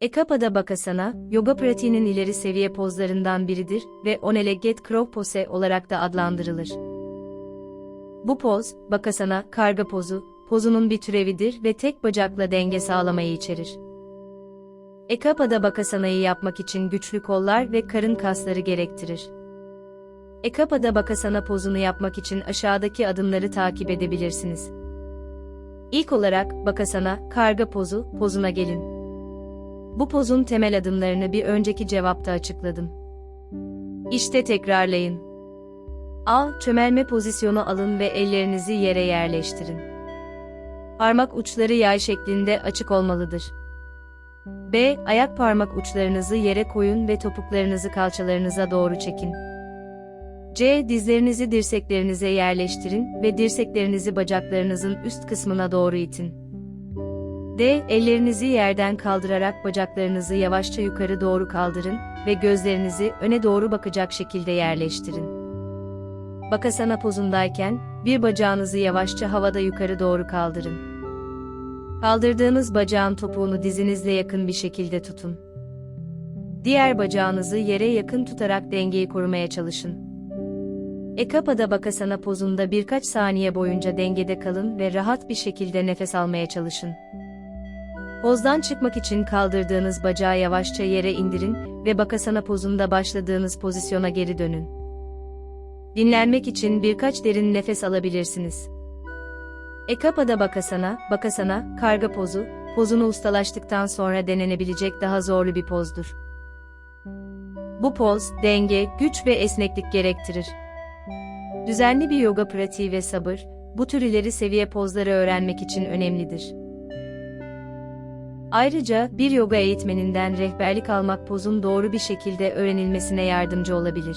Ekapada Bakasana, yoga pratiğinin ileri seviye pozlarından biridir ve Oneleget Crow Pose olarak da adlandırılır. Bu poz, Bakasana, karga pozu, pozunun bir türevidir ve tek bacakla denge sağlamayı içerir. Ekapada Bakasana'yı yapmak için güçlü kollar ve karın kasları gerektirir. Ekapada Bakasana pozunu yapmak için aşağıdaki adımları takip edebilirsiniz. İlk olarak Bakasana, karga pozu, pozuna gelin. Bu pozun temel adımlarını bir önceki cevapta açıkladım. İşte tekrarlayın. A. Çömelme pozisyonu alın ve ellerinizi yere yerleştirin. Parmak uçları yay şeklinde açık olmalıdır. B. Ayak parmak uçlarınızı yere koyun ve topuklarınızı kalçalarınıza doğru çekin. C. Dizlerinizi dirseklerinize yerleştirin ve dirseklerinizi bacaklarınızın üst kısmına doğru itin. D. Ellerinizi yerden kaldırarak bacaklarınızı yavaşça yukarı doğru kaldırın ve gözlerinizi öne doğru bakacak şekilde yerleştirin. Bakasana pozundayken, bir bacağınızı yavaşça havada yukarı doğru kaldırın. Kaldırdığınız bacağın topuğunu dizinizle yakın bir şekilde tutun. Diğer bacağınızı yere yakın tutarak dengeyi korumaya çalışın. Ekapada Bakasana pozunda birkaç saniye boyunca dengede kalın ve rahat bir şekilde nefes almaya çalışın. Pozdan çıkmak için kaldırdığınız bacağı yavaşça yere indirin ve Bakasana pozunda başladığınız pozisyona geri dönün. Dinlenmek için birkaç derin nefes alabilirsiniz. Ekapada Bakasana, Bakasana, karga pozu, pozunu ustalaştıktan sonra denenebilecek daha zorlu bir pozdur. Bu poz, denge, güç ve esneklik gerektirir. Düzenli bir yoga pratiği ve sabır, bu tür ileri seviye pozları öğrenmek için önemlidir. Ayrıca bir yoga eğitmeninden rehberlik almak pozun doğru bir şekilde öğrenilmesine yardımcı olabilir.